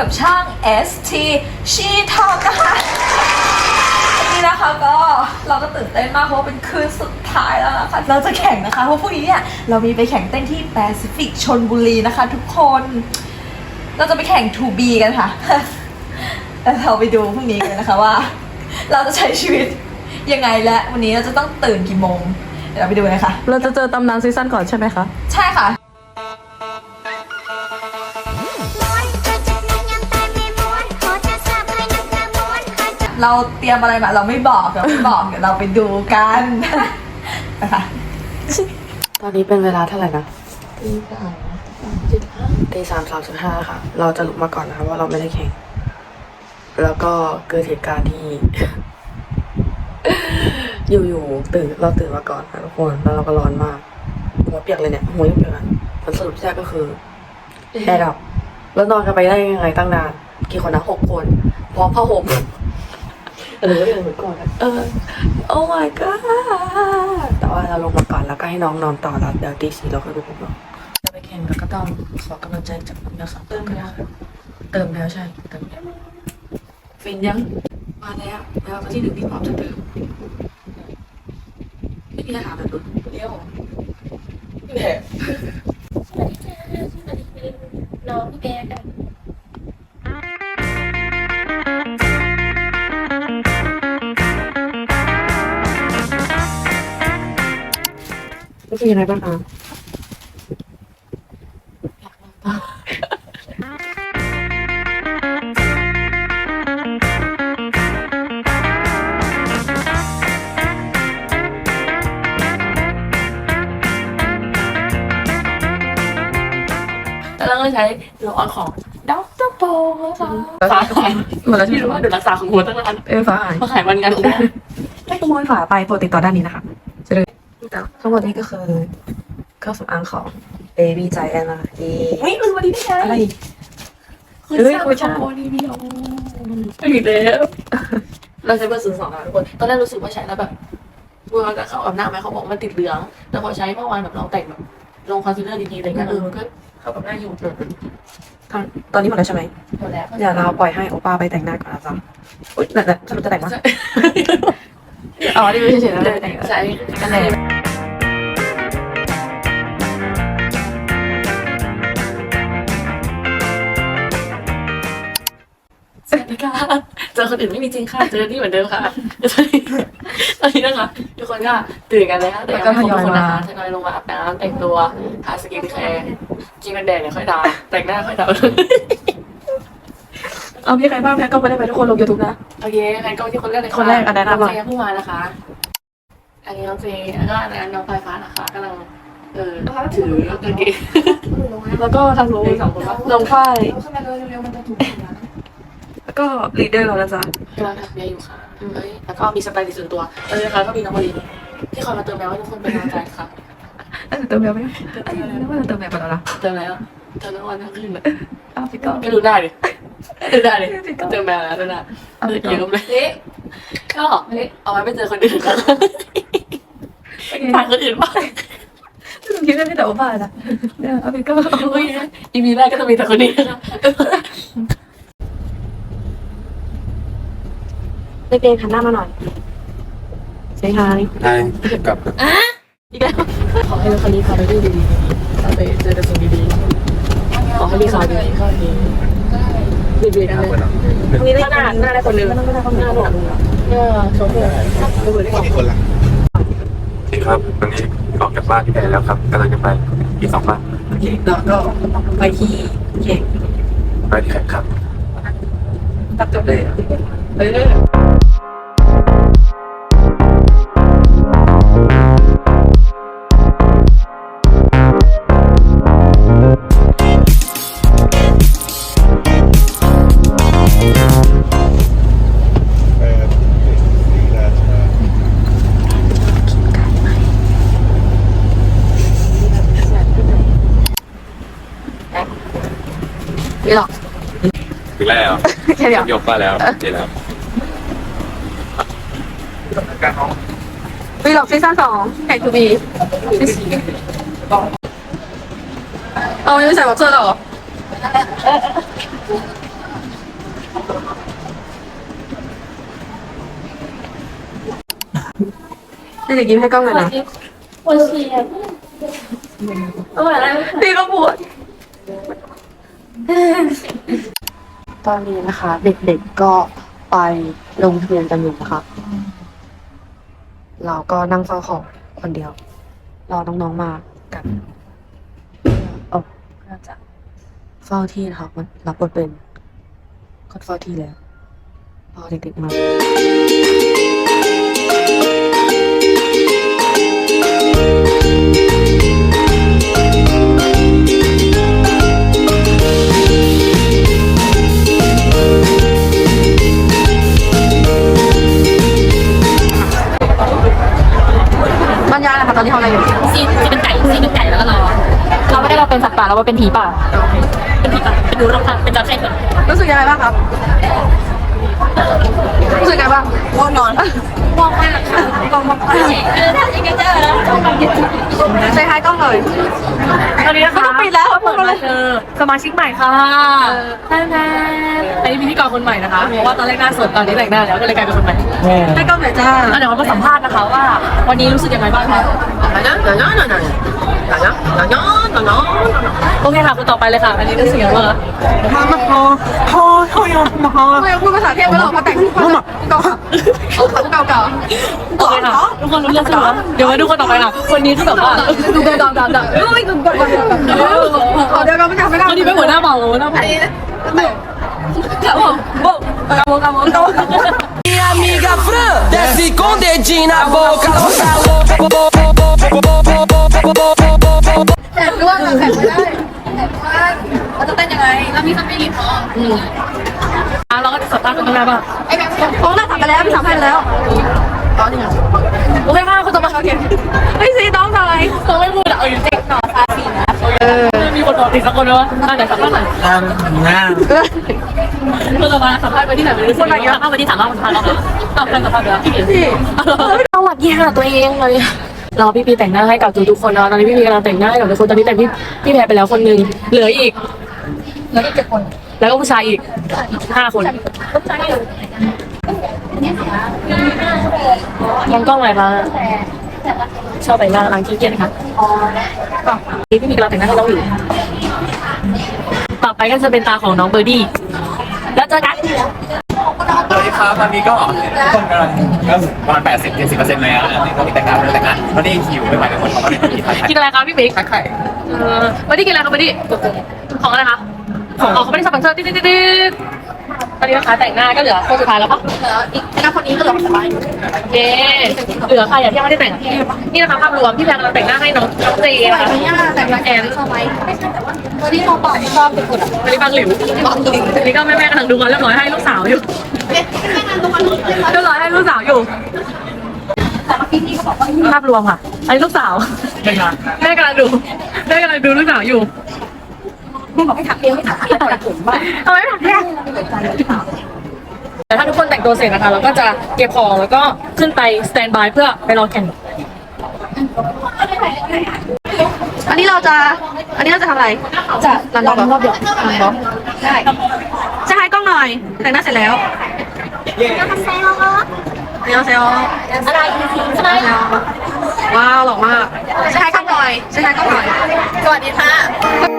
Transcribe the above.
กับช่าง ST ชีทอมนะคะวันนี้นะคะก็เราก็ตื่นเต้นมากเพราะว่าเป็นคืนสุดท้ายแล้วนะคะเราจะแข่งนะคะเพราะพรุ่งนี้เนี่ยเรามีไปแข่งเต้นที่แปซิฟิกชนบุรีนะคะ ทุกคน เราจะไปแข่ง 2B กันค่ะแล้วเราไปดูพรุ่งนี้กันนะคะว่า เราจะใช้ชีวิตยังไงและวันนี้เราจะต้องตื่นกี่โมงเดี๋ยวเราไปดูเลยค่ะ เราจะเจอตำนานซีซั่นก่อนใช่ไหมคะ ใช่ค่ะ เราเตรียมอะไรมาเราไม่บอกเราไม่บอกเดี๋ยวเราไปดูกันนะคะตอนนี้เป็นเวลาเท่าไหร่นะตีสามตีสามสามสิบห้าค่ะ เราจะลุกมาก่อนนะคะว่าเราไม่ได้แข่ง แล้วก็เกิดเหตุการณ์ที่ อยู่ๆตื่นเราตื่นมาก่อนค่ะทุกคนแล้วเราก็ร้อนมากหัวเปียกเลยเนี่ยหัวยังเปียกอะผลสรุปที่ได้ก็คือแอร์ดับแล้วนอนกันไปได้ยังไงตั้งนานกี่คนนะหกคนพร้อมผ้าห่ม เออเหมือนก่อนอะเออ โอ้ my god แต่ว่าเราลงมาก่อนแล้วก็ให้น้องนอนต่อแล้วเดี๋ยวตีสี่เราค่อยไปพบน้องจะไปแข่งแล้วก็ต้องขอกำลังใจจากน้องสาวเติมก็ได้เติมแล้วใช่เติมแล้วฟินยังมาแล้วแล้ววันที่หนึ่งพี่พร้อมจะเติมไม่มีอาหารแบบนู้นเลี้ยวนี่แหละน้องพี่แกกั นรู้สึกยังไงบ้างคะแล้วเราก็ใช้โลออนของด็อกเตอร์โปนะคะฝาขายหมดแล้วที่ที่รู้ว่าเดี๋ยวรักษาของหัวตั้งนานเออฟ้าหายมาขายวันงานกูไม่ขโมยฝาไปโปรดติดต่อด้านนี้นะคะ จะเลยทั้งหมดนี้ก็คือเครื่องสำอางของ Baby Giant นะคะที่ไม่ลืมวันนี้ได้ไงอะไร คือเฮ้ยสร้างคุยช่ชาองโอนี่พี่น้องไม่ผิดแล้ว เราใช้เบอร์ศูนย์สองนะทุกคน ตอนแรกรู้สึกว่าใช้แล้วแบบเวลากับเข้ากับหน้าไหมเขาบอกมันติดเหลือง แต่พอใช้เมื่อวานแบบเราแต่งแบบลงคอนซีลเลอร์ดีๆอะไรเงี้ยเออมันก็เข้ากับหน้าอยู่ทางตอนนี้หมดแล้วใช่ไหมหมดแล้วเดี๋ยวเราปล่อยให้โอป้าไปแต่งหน้าก่อนนะจ๊ะอุ้ยแต่แต่สรุปจะแต่งมั้ยอ๋อนี่ไม่ใช่เฉยๆนะไม่ได้แต่งใช้กันแดด ค่ะเจอคนอื่นไม่มีจริงค่ะเจอที่เหมือนเดิมค่ะตอนนี้นะคะทุกคนก็ตื่นกันแล้วแต่ยังไม่ครบทุกคนนะคะทยอยลงมาอาบน้ำแต่งตัวทาสกินแคร์กินกันแดดเนี่ยค่อยทาแต่งหน้าค่อยทาเอามีใครบ้างแพ้ก็ไม่ได้ไปทุกคนลงยูทูบนะโอเคงั้นก็ที่คนแรกเลยะคนแรกอันแนะนำหน่อยเจเพิ่งมานะคะ อันนี้น้องเจแล้วก็อันนั้นน้องไฟฟ้านะคะกำลังเออถือกางเกงแล้วก็ทางนู้นสองคนปะลงฝ้ายทำไมเร็วๆมันจะถูกนะ แล้วก็ลีดเดอร์เรานะจ๊ะกำลังทำเบียร์อยู่ค่ะเอ้ยแล้วก็มีสไตล์ส่วนตัวเออนะคะก็มีน้องมารีที่คอยมาเติมแมวให้ทุกคนเป็นกำลังใจค่ะเอ้ยเติมแบบไหมเอ้ยนึกว่าจะเติมแบบไปแล้วนะเติมแล้วเติมทั้งวันทั้งคืนเลยอ้าวพี่ก้องก็ดูได้ดิดูได้ดิเติมแมวแล้วดูได้เอาไปก่อนเยอะเลยก็เอาไว้ไปเจอคนอื่นกันผ่านคนอื่นบ้างคิดว่าไม่แต่โอป้านะเนี่ยเอาพี่ก้องโอ้ยอีพีแรกก็จะมีแต่คนนี้นะคะ เด็กๆหันหน้ามาหน่อยใช่ค่ะได้กับอีกแล้วขอให้คนนี้พาไปที่ดีๆเราไปเจอแต่สิ่งดีๆขอให้มีข่าวดีๆข่าวดีดีๆนะตรงนี้ได้หน้าหน้าได้คนนึงหน้าได้คนนึงเออโชว์เพื่อนดูเหมือนได้ของคนละโอเคครับตอนนี้ออกจากบ้านที่ไหนแล้วครับกำลังจะไปอีกสองบ้านโอเคแล้วก็ไปที่เข่งไปที่ไหนครับตัดจบเลยเออเอ แค่เดียวยกมาแล้วเจแล้ววีหลอกซีซั่นสองแข่งทูบีเอาไม่ใส่บ็อกเซอร์หรอเด็กๆยิ้มให้กล้องหน่อยนะปวดฉี่อะเอาอะไรพี่ก็ปวด ตอนนี้นะคะ เด็กๆก็ไปลงทะเบียนกันอยู่นะคะเราก็นั่งเฝ้าของคนเดียว รอน้องๆมากันเออน่าจะเฝ้าที่นะคะมันรับบทเป็นคนเฝ้าที่แล้วรอเด็กๆมา อนนี้ทำอะไรอยู่ซีซีเป็นไก่ซีเป็นไก่แล้วก็รอเราไม่ได้เราเป็นสัตว์ป่าเราเป็นผีป่า เป็นผีป่าเป็นดูเราค่ะเป็นจระเข้ค่ะรู้สึกยังไงบ้างครับ รู้สึกยังไงบ้างง่วงนอนมองมากค่ะมองมากคือถ้าอีก เจอแล้วต้องมาเก็บใช้ท้ายกล้องเลยตอนนี้นะคะต้องปิดแล้วเปิดมาเจอสมาชิกใหม่ค่ะท่านอันนี้พิธีกรคนใหม่นะคะ เพราะว่าตอนแรกหน้าสดตอนนี้แต่งหน้าแล้วก็เลยกลายเป็นคนใหม่ให้กล้องหน่อยจ้าแล้วเดี๋ยวเรามาสัมภาษณ์นะคะว่า วันนี้รู้สึกยังไงบ้างคะ โอเคค่ะคนต่อไปเลยค่ะ อันนี้รู้สึกยังไงบ้างคะไม่พูดภาษาเทพก็หรอกมาแต่งเก่าเก่าเก่าเก่าโอเคค่ะทุกคนรู้เรื่องใช่ไหมเดี๋ยวมาดูคนต่อไปค่ะคนนี้คือแบบว่าดูเก่าเก่าเก่าเก่าเฮ้ยดูเก่าเก่าเก่าเดี๋ยวเราไม่จำไม่ได้คนนี้เป็นหัวหน้าเบาหัวหน้าเบาครับผมโบ๊ะกำมงกำมโต Minha amiga Fran desce com dedinho na boca. Ela tá louca. แต่ร่วงแต่ไม่ได้แต่ ว่าเราจะเต้นยังไงเรามีสปิริตพออะเราก็จะสัมภาษณ์คนข้างหน้าบ้างไอ้แบบของหน้าทำไปแล้วพี่ทำให้แล้วตอนนี้โอเคค่ะคนต่อไปโอเคเฮ้ยซีน้องหน่อยเขาไม่พูดอะเออยู่จริงหนอซาสีนะมีคนบอกติดสักคนไหมวะอะเดี๋ยวสัมภาษณ์หน่อยคนต่อมาสัมภาษณ์ไปที่ไหนไม่รู้คนไหนสัมาษณ์ไปที่ถามว่าคนพาเราเหรอเอาใครสัมภาษณ์เดี๋ยวพี่เห็นสวัสดีค่ะตัวเองเลย รอพี่พีแต่งหน้าให้กับทุกๆคนเนะตอนนี้พี่พีกำลังแต่งหน้าให้กับทุกคนตอนนี้แต่งพี่พี่แพรไปแล้วคนหนึ่งเหลืออีก แล้วก็เจ็ดคน แล้วก็ผู้ชายอีกห้าคนมองกล้องหน่อยค่ะชอบแต่งหน้าล้างขี้เกียจนะคะก็นี่พี่มีกำลังแต่งหน้าให้น้องอยู่ต่อไปก็จะเป็นตาของน้องเบอร์ดี้แล้วเจอกัน วัสดีครับตอนนี้ก็ทุกคนกำลังก็ประมาณ80 70เปอร์เซ็นต์แล้วนะนี่ก็มีแต่งงานเรื่องแต่งงานตอนนี้คิวไม่ไหวแล้วคนเขาก็เลยมีทักทายกินอะไรคะพี่บิ๊กทักทายเออเบอร์ดี้กินอะไรคะเบอร์ดี้ของอะไรคะของเขาไม่ได้สปอนเซอร์ติ๊ดติ๊ดติ๊ดตอนนี้นะคะแต่งหน้าก็เหลือคนสุดท้ายแล้วปะอีกหน้าคนนี้ก็เหลือสบายโอเคเหลือใครอะที่ยังไม่ได้แต่งอะนี่นะคะภาพรวมพี่แพรกำลังแต่งหน้าให้น้องน้องเจนะคะแต่งงานแอนสบายไม่ใช่แต่ว่าวันนี้เราปรับชอบเป็นคนอะอันนี้บางหลิวอันนี้ก็แม่แม่ๆกำลังดูกันเรียบร้อยให้ลูกสาวอยู่ เรียบร้อยให้ลูกสาวอยู่ ภาพรวมค่ะ อันนี้ลูกสาว แม่กำลังดู แม่กำลังดูลูกสาวอยู่บอกให้ถักเอวให้ถักขาต่อยผมบ้างทำไมไม่ทำเนี่ยแต่ถ้าทุกคนแต่งตัวเสร็จนะคะ เราก็จะเก็บของแล้วก็ขึ้นไปสแตนบายเพื่อไปรอแข่ง อันนี้เราจะ อันนี้เราจะทำอะไร จะรันรอบรอบเดียวรันรอบได้จะให้กล้องหน่อย แต่งหน้าเสร็จแล้ว เซลเซลอะไรว้าวหล่อมากจะให้กล้องหน่อยจะให้กล้องหน่อยสวัสดีค่ะ